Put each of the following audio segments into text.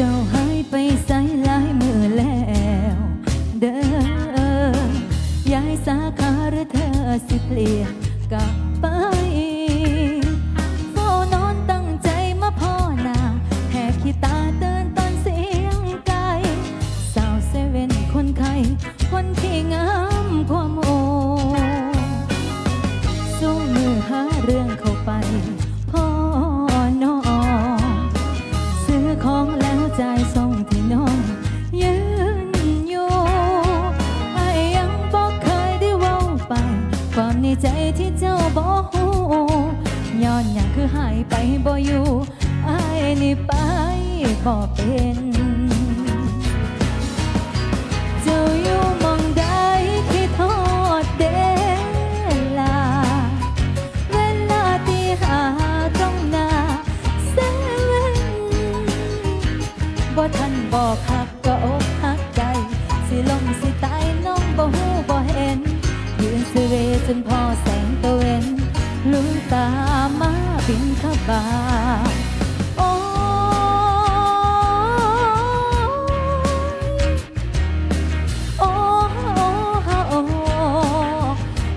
จ้าหายไปใส่ลายมือแล้ว เด้อยายสาขาหรือเธอสิเปลี่ยนกลับไฝ้านอนตั้งใจมาพ่อนาแค่ขี้ตาเตือนตอนเสียงไกลสาวเซเว่นคนไข้คนที่งามความโอสู้มือหาเรื่องเข้าไป พ่อนอนซื้อของ ใจทรงที่น้องยืนอยู่ไอ้ยังบอกเคยได้เว้าไป ความในใจที่เจ้าบอกหูย้อนอย่างคือหายไปบ่อยู่ไอ้นี่ไปบ่เป็น บ่ทันบอกหักก็อกหักใจ สิลมสิตายน้องบ่ฮู้บ่เห็น ยืนสิเวจนพอแสงตะเวนลืมตามาบินทบาโอ้โอ้โอ้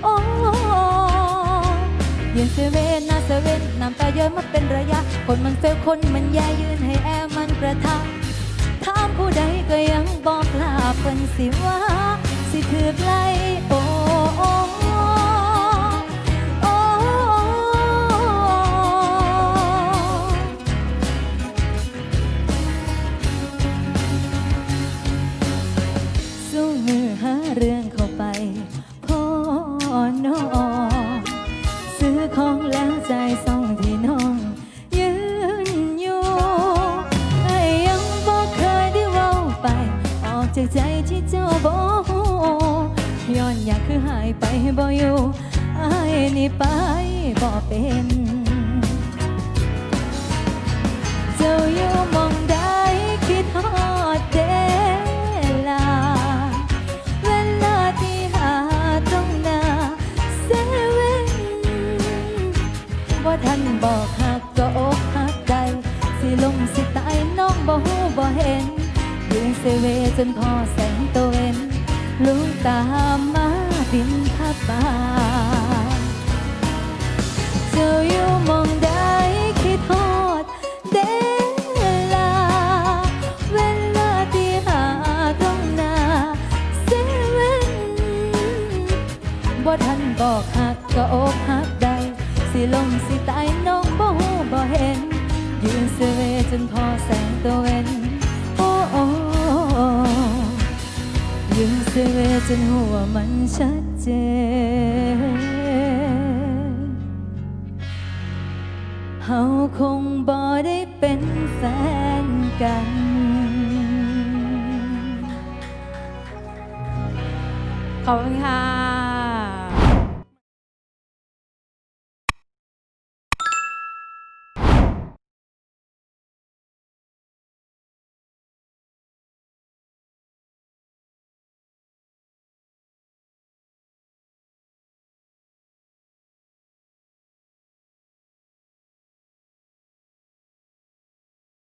โอ้ยืนเซเวนาเซเวนน้ำตาเยอะมาเป็นระยะ คนมันเฟลคนมันแย่ยืนให้แอมันกระทะ ถามผู้ใดก็ยังบอกลาเพิ่นสิว่า สิถือไกล ที่เจ้าบอกย้อนอยากคือหายไปบ่อยู่ไอ้นี่ไปบ่เป็น เจ้าอยู่มองใดคิดฮอดเดลา เวลาที่หาตรงหน้าเซเว่นว่าท่านบอกหักก็อกหักใจสิลงสิตายน้องบ่ฮู้บ่เห็น เซเวจนพอแสงตะเวนลุงตามมาบินทับบาเจ้าอยู่มองใดคิดฮอดเดลา เวลาที่หาตรงหน้าเซเว่นบ่ทันบอกหักก็อกหักได้สิลงสิตายน้องบ่ฮู้บ่เห็น ยืนเซเวจนพอแสงตะเวน ยืนเซเวจนหัวมันชัดเจนเฮาคงบ่ได้เป็นแฟนกัน ขอบคุณค่ะ